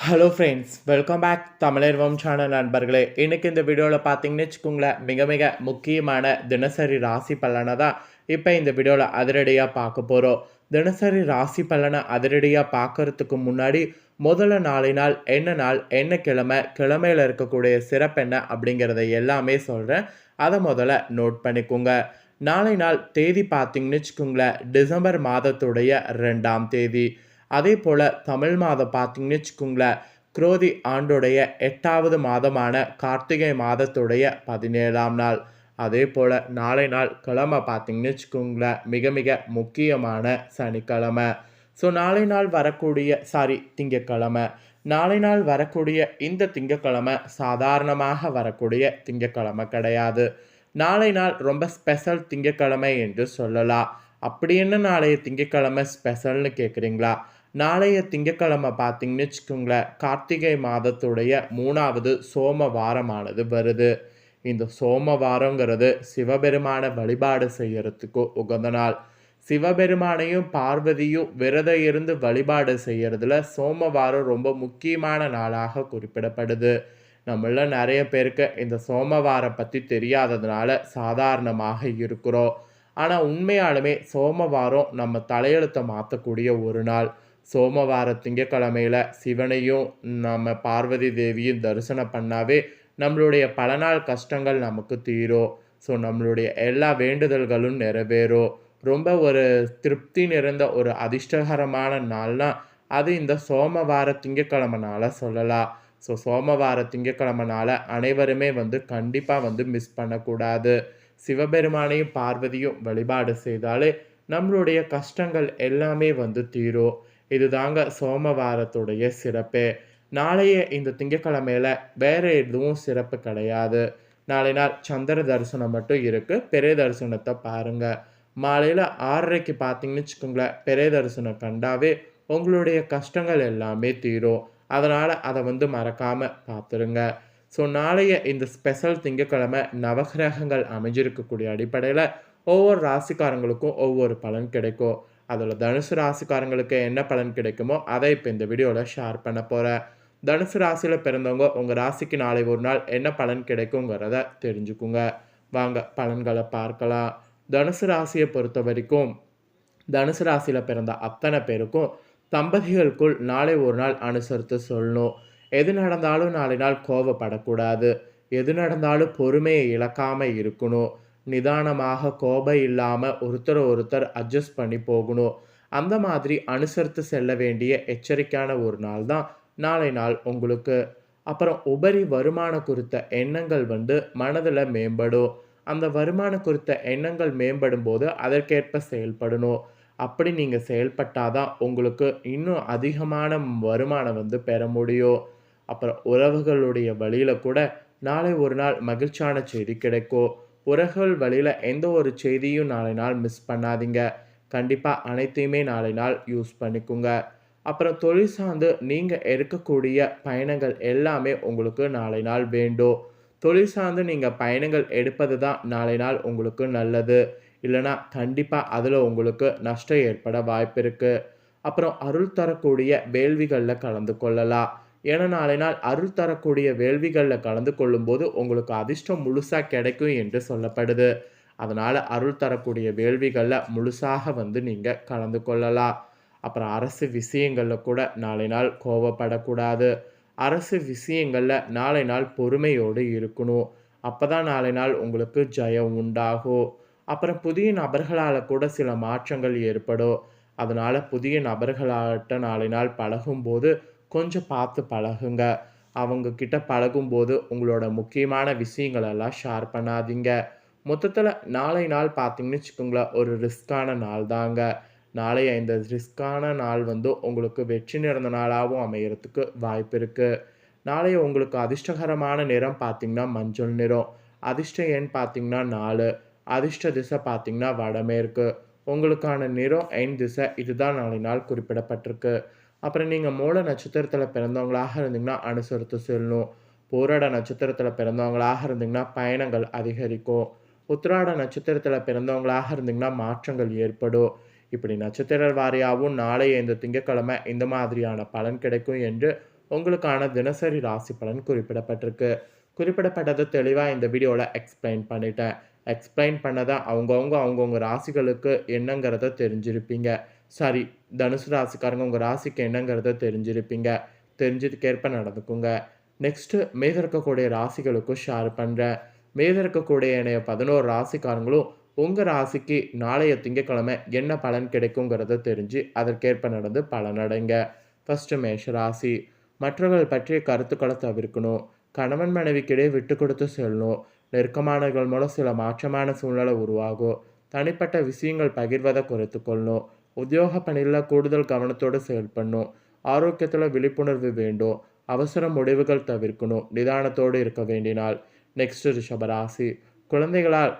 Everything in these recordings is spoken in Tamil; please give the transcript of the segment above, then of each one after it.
Hello friends welcome back Tamizharvam channel நண்பர்களே இன்றைக்கி இந்த வீடியோவில் பார்த்தீங்கன்னு வச்சுக்கோங்களேன் மிக மிக முக்கியமான தினசரி ராசி பலனை தான் இப்போ இந்த வீடியோவில் அதிரடியாக பார்க்க போகிறோம் தினசரி ராசி பலனை அதிரடியாக பார்க்கறதுக்கு முன்னாடி முதல்ல நாளை நாள் என்ன நாள் என்ன கிழமை கிழமையில் இருக்கக்கூடிய சிறப்பு என்ன அப்படிங்கிறத எல்லாமே சொல்கிறேன் அதை முதல்ல நோட் பண்ணிக்கோங்க. நாளை நாள் தேதி பார்த்தீங்கன்னு வச்சுக்கோங்களேன் டிசம்பர் மாதத்துடைய ரெண்டாம் தேதி. அதே போல் தமிழ் மாதம் பார்த்தீங்கன்னு வச்சுக்கோங்களேன் குரோதி ஆண்டுடைய எட்டாவது மாதமான கார்த்திகை மாதத்துடைய பதினேழாம் நாள். அதே போல் நாளை நாள் கிழமை பார்த்தீங்கன்னு வச்சுக்கோங்களேன் மிக மிக முக்கியமான சனிக்கிழமை. ஸோ நாளை நாள் வரக்கூடிய சாரி திங்கக்கிழமை. நாளை நாள் வரக்கூடிய இந்த திங்கக்கிழமை சாதாரணமாக வரக்கூடிய திங்கக்கிழமை கிடையாது. நாளை நாள் ரொம்ப ஸ்பெஷல் திங்கக்கிழமை என்று சொல்லலாம். அப்படி என்ன நாளைய திங்கக்கிழமை ஸ்பெஷல்னு கேட்குறீங்களா நாளைய திங்கக்கிழமை பார்த்தீங்கன்னு வச்சுக்கோங்களேன் கார்த்திகை மாதத்துடைய மூணாவது சோம வாரமானது வருது. இந்த சோம வாரங்கிறது சிவபெருமான வழிபாடு செய்யறதுக்கு உகந்த நாள். சிவபெருமானையும் பார்வதியும் விரதம் இருந்து வழிபாடு செய்யறதுல சோமவாரம் ரொம்ப முக்கியமான நாளாக குறிப்பிடப்படுது. நம்மள நிறைய பேருக்கு இந்த சோமவாரம் பற்றி தெரியாததுனால சாதாரணமாக இருக்கிறோம். ஆனால் உண்மையாலுமே சோமவாரம் நம்ம தலையெழுத்தை மாற்றக்கூடிய ஒரு நாள். சோமவார திங்கக்கிழமையில் சிவனையும் நம்ம பார்வதி தேவியும் தரிசனம் பண்ணாவே நம்மளுடைய பல நாள் கஷ்டங்கள் நமக்கு தீரும். ஸோ நம்மளுடைய எல்லா வேண்டுதல்களும் நிறைவேறும். ரொம்ப ஒரு திருப்தி நிறைந்த ஒரு அதிர்ஷ்டகரமான நாள்னா அது இந்த சோமவார திங்கக்கிழமைனால சொல்லலாம். ஸோ சோமவார திங்கக்கிழமைனால அனைவருமே வந்து கண்டிப்பாக வந்து மிஸ் பண்ணக்கூடாது. சிவபெருமானையும் பார்வதியும் வழிபாடு செய்தாலே நம்மளுடைய கஷ்டங்கள் எல்லாமே வந்து தீரும். இதுதாங்க சோமவாரத்துடைய சிறப்பு. நாளைய இந்த திங்கக்கிழமையில வேற எதுவும் சிறப்பு கிடையாது. நாளை நாள் சந்திர தரிசனம் மட்டும் இருக்கு. பெரிய தரிசனத்தை பாருங்க. மாலையில் ஆறரைக்கு பார்த்தீங்கன்னு வச்சுக்கோங்களேன் பெரிய தரிசனம் கண்டாவே உங்களுடைய கஷ்டங்கள் எல்லாமே தீரும். அதனால் அதை வந்து மறக்காமல் பார்த்துருங்க ஸோ நாளைய இந்த ஸ்பெஷல் திங்கக்கிழமை நவகிரகங்கள் அமைஞ்சிருக்கக்கூடிய அடிப்படையில் ஒவ்வொரு ராசிக்காரங்களுக்கும் ஒவ்வொரு பலன் கிடைக்கும். அதில் தனுசு ராசிக்காரங்களுக்கு என்ன பலன் கிடைக்குமோ அதை இப்போ இந்த வீடியோவில் ஷேர் பண்ண போகிறேன் தனுசு ராசியில் பிறந்தவங்க உங்கள் ராசிக்கு நாளை ஒரு நாள் என்ன பலன் கிடைக்குங்கிறத தெரிஞ்சுக்குங்க. வாங்க பலன்களை பார்க்கலாம். தனுசு ராசியை பொறுத்த வரைக்கும் தனுசு ராசியில் பிறந்த அத்தனை பேருக்கும் தம்பதிகளுக்குள் நாளை ஒரு நாள் அனுசரித்து சொல்லணும். எது நடந்தாலும் நாளை நாள் கோவப்படக்கூடாது. எது நடந்தாலும் பொறுமையை இழக்காமல் இருக்கணும். நிதானமாக கோபம் இல்லாமல் ஒருத்தர் ஒருத்தர் அட்ஜஸ்ட் பண்ணி போகணும். அந்த மாதிரி அனுசரித்து செல்ல வேண்டிய எச்சரிக்கையான ஒரு நாள் தான் நாளை நாள் உங்களுக்கு. அப்புறம் உபரி வருமானம் குறித்த எண்ணங்கள் வந்து மனதில் மேம்படும். அந்த வருமானம் குறித்த எண்ணங்கள் மேம்படும் போது அதற்கேற்ப செயல்படணும். அப்படி நீங்கள் செயல்பட்டாதான் உங்களுக்கு இன்னும் அதிகமான வருமானம் வந்து பெற முடியும். அப்புறம் உறவுகளுடைய வழியில் கூட நாளை ஒரு நாள் மகிழ்ச்சியான செய்தி கிடைக்கும். உறவுகள் வழியில் எந்த ஒரு செய்தியும் நாளை நாள் மிஸ் பண்ணாதீங்க. கண்டிப்பாக அனைத்தையுமே நாளை நாள் யூஸ் பண்ணிக்கோங்க. அப்புறம் தொழில் சார்ந்து நீங்கள் எடுக்கக்கூடிய பயணங்கள் எல்லாமே உங்களுக்கு நாளை நாள் வேண்டும். தொழில் சார்ந்து நீங்கள் பயணங்கள் எடுப்பது தான் நாளை நாள் உங்களுக்கு நல்லது. இல்லைனா கண்டிப்பாக அதில் உங்களுக்கு நஷ்டம் ஏற்பட வாய்ப்பு இருக்குது அப்புறம் அருள் தரக்கூடிய வேள்விகளில் கலந்து கொள்ளலாம். ஏன்னா நாளை நாள் அருள் தரக்கூடிய வேள்விகளில் கலந்து கொள்ளும்போது உங்களுக்கு அதிர்ஷ்டம் முழுசாக கிடைக்கும் என்று சொல்லப்படுது. அதனால் அருள் தரக்கூடிய வேள்விகளில் முழுசாக வந்து நீங்கள் கலந்து கொள்ளலாம். அப்புறம் அரசு விஷயங்களில் கூட நாளை நாள் கோவப்படக்கூடாது. அரசு விஷயங்களில் நாளை நாள் பொறுமையோடு இருக்கணும். அப்போ தான் நாளை நாள் உங்களுக்கு ஜெயம் உண்டாகும். அப்புறம் புதிய நபர்களால் கூட சில மாற்றங்கள் ஏற்படும். அதனால் புதிய நபர்களாட்ட நாளை நாள் பழகும்போது கொஞ்சம் பார்த்து பழகுங்க. அவங்க கிட்ட பழகும்போது உங்களோட முக்கியமான விஷயங்களெல்லாம் ஷேர் பண்ணாதீங்க. மொத்தத்தில் நாளை நாள் பார்த்தீங்கன்னு வச்சுக்கோங்களேன் ஒரு ரிஸ்க்கான நாள் தாங்க. நாளைய இந்த ரிஸ்க்கான நாள் வந்து உங்களுக்கு வெற்றி நிறந்த நாளாகவும் அமையறதுக்கு வாய்ப்பு இருக்குது நாளைய உங்களுக்கு அதிர்ஷ்டகரமான நிறம் பார்த்திங்கன்னா மஞ்சள் நிறம். அதிர்ஷ்ட எண் பார்த்திங்கன்னா நாலு. அதிர்ஷ்ட திசை பார்த்தீங்கன்னா வடமேற்கு. உங்களுக்கான நிறம் எண் திசை இதுதான் நாளை நாள் குறிப்பிடப்பட்டிருக்கு. அப்புறம் நீங்கள் மூல நட்சத்திரத்தில் பிறந்தவங்களாக இருந்தீங்கன்னா அனுசரித்து செல்லும். போராட நட்சத்திரத்தில் பிறந்தவங்களாக இருந்தீங்கன்னா பயணங்கள் அதிகரிக்கும். உத்திராட நட்சத்திரத்தில் பிறந்தவங்களாக இருந்தீங்கன்னா மாற்றங்கள் ஏற்படும். இப்படி நட்சத்திர வாரியாகவும் நாளைய இந்த திங்கட்கிழமை இந்த மாதிரியான பலன் கிடைக்கும் என்று உங்களுக்கான தினசரி ராசி பலன் குறிப்பிடப்பட்டிருக்கு. குறிப்பிடப்பட்டது தெளிவாக இந்த வீடியோவில் எக்ஸ்பிளைன் பண்ணிட்டேன். எக்ஸ்பிளைன் பண்ணதை அவங்கவுங்க அவங்கவுங்க ராசிகளுக்கு என்னங்கிறத தெரிஞ்சிருப்பீங்க. சாரி தனுசு ராசிக்காரங்க உங்கள் ராசிக்கு என்னங்கிறத தெரிஞ்சிருப்பீங்க. தெரிஞ்சதுக்கேற்ப நடந்துக்குங்க. நெக்ஸ்ட்டு மீத இருக்கக்கூடிய ராசிகளுக்கும் ஷேர் பண்ணுறேன் மீத இருக்கக்கூடிய என்னைய பதினோரு ராசிக்காரங்களும் உங்கள் ராசிக்கு நாளைய திங்கட்கிழமை என்ன பலன் கிடைக்குங்கிறத தெரிஞ்சு அதற்கேற்ப நடந்து பலனடைங்க. ஃபஸ்ட்டு மேஷ ராசி. மற்றவர்கள் பற்றிய கருத்துக்களை தவிர்க்கணும். கணவன் மனைவிக்கிடையே விட்டு கொடுத்து செல்லணும். நெருக்கமானவர்கள் மூலம் சில மாற்றமான சூழ்நிலை உருவாகும். தனிப்பட்ட விஷயங்கள் பகிர்வதை குறைத்து கொள்ளணும். உத்தியோக பணியில் கூடுதல் கவனத்தோடு செயல்படணும். ஆரோக்கியத்தில் விழிப்புணர்வு வேண்டும். அவசர முடிவுகள் தவிர்க்கணும். நிதானத்தோடு இருக்க வேண்டினால் நெக்ஸ்ட் ரிஷபராசி குழந்தைகளால்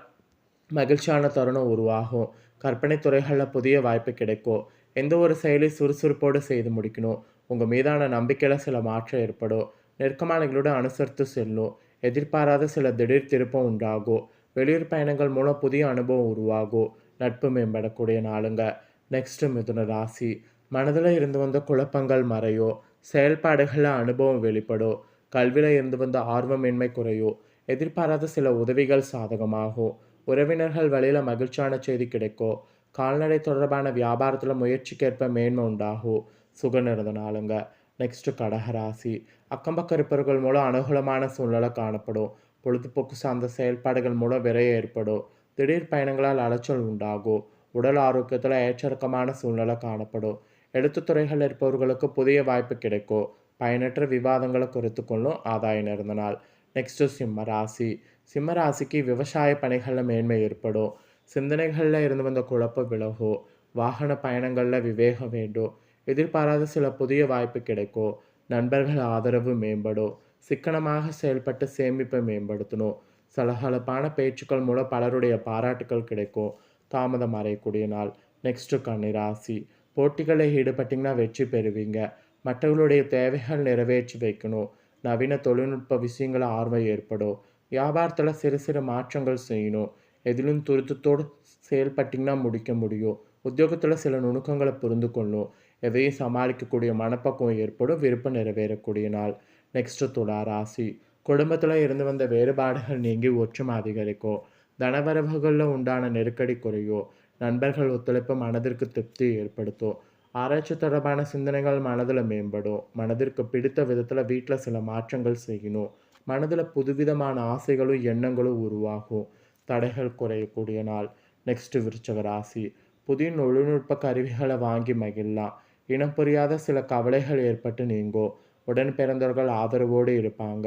மகிழ்ச்சியான தருணம் உருவாகும். கற்பனை துறைகளில் புதிய வாய்ப்பு கிடைக்கும். எந்த ஒரு செயலை சுறுசுறுப்போடு செய்து முடிக்கணும். உங்கள் மீதான நம்பிக்கையில் சில மாற்றம் ஏற்படும். நெருக்கமானங்களோடு அனுசரித்து செல்லும். எதிர்பாராத சில திடீர் திருப்பம் உண்டாகும். வெளியூர் பயணங்கள் மூலம் புதிய அனுபவம் உருவாகும். நட்பு மேம்படக்கூடிய நாளுங்க. நெக்ஸ்ட் மிதுன ராசி. மனதில் இருந்து வந்த குழப்பங்கள் மறையோ செயல்பாடுகளில் அனுபவம் வெளிப்படும் கல்வியில் இருந்து வந்த ஆர்வமின்மை குறையோ எதிர்பாராத சில உதவிகள் சாதகமாகும் உறவினர்கள் வழியில் மகிழ்ச்சியான செய்தி கிடைக்கும் கால்நடை தொடர்பான வியாபாரத்தில் முயற்சிக்கேற்ப மேன்மை உண்டாகும் சுக நாளுங்க. நெக்ஸ்ட்டு கடகராசி அக்கம்பக்க இருப்பவர்கள் மூலம் அனுகூலமான சூழ்நிலை காணப்படும். பொழுதுபோக்கு சார்ந்த செயல்பாடுகள் மூலம் விரைய ஏற்படும். திடீர் பயணங்களால் அலைச்சல் உண்டாகும். உடல் ஆரோக்கியத்தில் ஏற்றிறக்கமான சூழ்நிலை காணப்படும். எழுத்துத்துறைகள் இருப்பவர்களுக்கு புதிய வாய்ப்பு கிடைக்கும். பயனற்ற விவாதங்களை குறைத்து கொள்ளும் ஆதாயம் நிறந்த நாள். நெக்ஸ்ட்டு சிம்ம ராசி. சிம்ம ராசிக்கு விவசாய பணிகளில் மேன்மை ஏற்படும். சிந்தனைகளில் இருந்து வந்த குழப்பம் விலகும். வாகன பயணங்களில் விவேகம் வேண்டும். எதிர்பாராத சில புதிய வாய்ப்பு கிடைக்கும். நண்பர்கள் ஆதரவு மேம்படும். சிக்கனமாக செயல்பட்டு சேமிப்பை மேம்படுத்தணும். சலசலப்பான பேச்சுக்கள் மூலம் பலருடைய பாராட்டுக்கள் கிடைக்கும். தாமதம் அறையக்கூடிய நாள். நெக்ஸ்ட்டு கன்னிராசி போட்டிகளில் ஈடுபட்டிங்கன்னா வெற்றி பெறுவீங்க. மற்றவர்களுடைய தேவைகள் நிறைவேற்றி வைக்கணும். நவீன தொழில்நுட்ப விஷயங்கள ஆர்வம் ஏற்படும். வியாபாரத்தில் சிறு சிறு மாற்றங்கள் செய்யணும். எதிலும் துருத்தத்தோடு செயல்பட்டிங்கன்னா முடிக்க முடியும். உத்தியோகத்தில் சில நுணுக்கங்களை புரிந்து கொள்ளணும். எதையும் சமாளிக்கக்கூடிய மனப்பக்குவம் ஏற்படும். விருப்பம் நிறைவேறக்கூடிய நாள். நெக்ஸ்ட்டு துளா ராசி. குடும்பத்தில் இருந்து வந்த வேறுபாடுகள் நீங்கி ஒற்றுமை அதிகரிக்கும். தனவரவுகளில் உண்டான நெருக்கடி குறையோ நண்பர்கள் ஒத்துழைப்பு மனதிற்கு திருப்தி ஏற்படுத்தும் ஆராய்ச்சி தொடர்பான சிந்தனைகள் மனதில் மேம்படும் மனதிற்கு பிடித்த விதத்தில் வீட்டில் சில மாற்றங்கள் செய்யணும் மனதில் புதுவிதமான ஆசைகளும் எண்ணங்களும் உருவாகும். தடைகள் குறையக்கூடிய நாள் நெக்ஸ்ட் விருச்சக ராசி. புதிய தொழில்நுட்ப கருவிகளை வாங்கி மகிழலாம். இனம் புரியாத சில கவலைகள் ஏற்பட்டு நீங்கும் உடன் பிறந்தவர்கள் ஆதரவோடு இருப்பாங்க.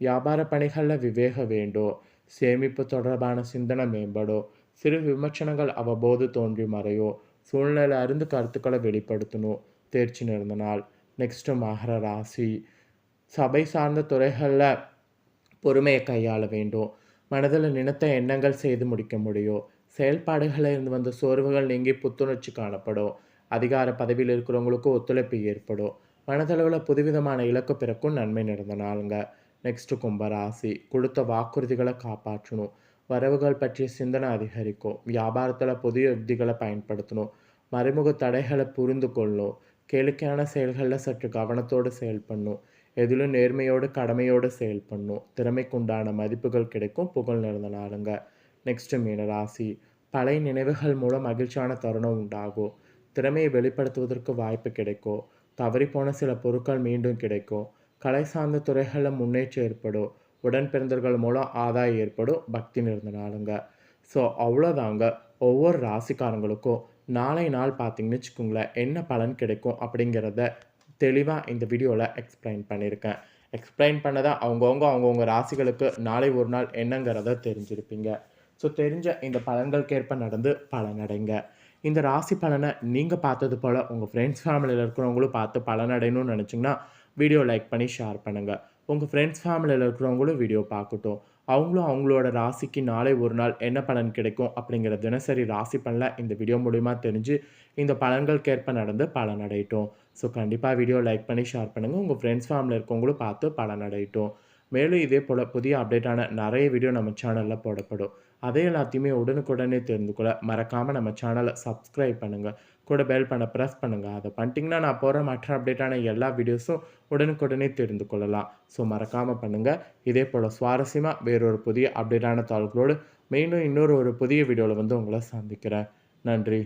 வியாபார பணிகளில் விவேக வேண்டும் சேமிப்பு தொடர்பான சிந்தனை மேம்படும் சிறு விமர்சனங்கள் அவ்வப்போது தோன்றி மறையோ சூழ்நிலை அறிந்து கருத்துக்களை வெளிப்படுத்தணும் தேர்ச்சி நிறந்த நாள். நெக்ஸ்ட்டு மகர ராசி. சபை சார்ந்த துறைகளில் பொறுமையை கையாள வேண்டும் மனதில் நினைத்த எண்ணங்கள் செய்து முடிக்க முடியும் செயல்பாடுகளில் இருந்து வந்த சோர்வுகள் நீங்கி புத்துணர்ச்சி காணப்படும் அதிகார பதவியில் இருக்கிறவங்களுக்கு ஒத்துழைப்பு ஏற்படும் மனதளவில் புதுவிதமான இலக்கு பிறக்கும் நன்மை நடந்த நாளுங்க. நெக்ஸ்ட்டு கும்பராசி கொடுத்த வாக்குறுதிகளை காப்பாற்றணும். வரவுகள் பற்றிய சிந்தனை அதிகரிக்கும். வியாபாரத்தில் புதிய யுக்திகளை பயன்படுத்தணும். மறைமுக தடைகளை புரிந்து கொள்ளணும். கேளிக்கையான செயல்களில் சற்று கவனத்தோடு செயல்படணும் எதிலும் நேர்மையோடு கடமையோடு செயல்படணும் திறமைக்குண்டான மதிப்புகள் கிடைக்கும். புகழ் நிறந்த நாளுங்க. நெக்ஸ்ட்டு மீனராசி பழைய நினைவுகள் மூலம் மகிழ்ச்சியான தருணம் உண்டாகும். திறமையை வெளிப்படுத்துவதற்கு வாய்ப்பு கிடைக்கும். தவறிப்போன சில பொருட்கள் மீண்டும் கிடைக்கும். கலை சார்ந்த துறைகளில் முன்னேற்றம் ஏற்படும். உடன் பிறந்தவர்கள் மூலம் ஆதாயம் ஏற்படும். பக்தி நிறந்த நாளுங்க. ஸோ அவ்வளோதாங்க ஒவ்வொரு ராசிக்காரங்களுக்கும் நாளை நாள் பார்த்தீங்கன்னு வச்சுக்கோங்களேன் என்ன பலன் கிடைக்கும் அப்படிங்கிறத தெளிவாக இந்த வீடியோவில் எக்ஸ்பிளைன் பண்ணியிருக்கேன். எக்ஸ்பிளைன் பண்ணதான் அவங்கவுங்க அவங்கவுங்க ராசிகளுக்கு நாளை ஒரு நாள் என்னங்கிறத தெரிஞ்சிருப்பீங்க. ஸோ தெரிஞ்ச இந்த பலன்களுக்கேற்ப நடந்து பலனடைங்க. இந்த ராசி பலனை நீங்கள் பார்த்தது போல் உங்கள் ஃப்ரெண்ட்ஸ் ஃபேமிலியில் இருக்கிறவங்களும் பார்த்து பலனடையணும்னு நினச்சிங்கன்னா வீடியோ லைக் பண்ணி ஷேர் பண்ணுங்கள் உங்கள் ஃப்ரெண்ட்ஸ் ஃபேமிலியில் இருக்கிறவங்களும் வீடியோ பார்க்கட்டும். அவங்களும் அவங்களோட ராசிக்கு நாளை ஒரு நாள் என்ன பலன் கிடைக்கும் அப்படிங்கிற தினசரி ராசி பண்ணல இந்த வீடியோ மூலிமா தெரிஞ்சு இந்த பலன்களுக்கேற்ப நடந்து பலன் அடையிட்டோம் ஸோ கண்டிப்பாக வீடியோ லைக் பண்ணி ஷேர் பண்ணுங்கள் உங்கள் ஃப்ரெண்ட்ஸ் ஃபேமிலியில் இருக்கவங்களும் பார்த்து பலன் அடையிட்டோம் மேலும் இதே போல் புதிய அப்டேட்டான நிறைய வீடியோ நம்ம சேனலில் போடப்படும். அதே எல்லாத்தையுமே உடனுக்குடனே தெரிந்து கொள்ள மறக்காமல் நம்ம சேனலை சப்ஸ்கிரைப் பண்ணுங்கள் கூட பெல் பண்ண ப்ரெஸ் பண்ணுங்கள் அதை பண்ணிட்டீங்கன்னா நான் போகிற மற்ற அப்டேட்டான எல்லா வீடியோஸும் உடனுக்குடனே தெரிந்து கொள்ளலாம். ஸோ மறக்காமல் பண்ணுங்கள் இதே போல் சுவாரஸ்யமாக வேறொரு புதிய அப்டேட்டான தாள்களோடு மீண்டும் இன்னொரு ஒரு புதிய வீடியோவில் வந்து உங்களை சந்திக்கிறேன். நன்றி.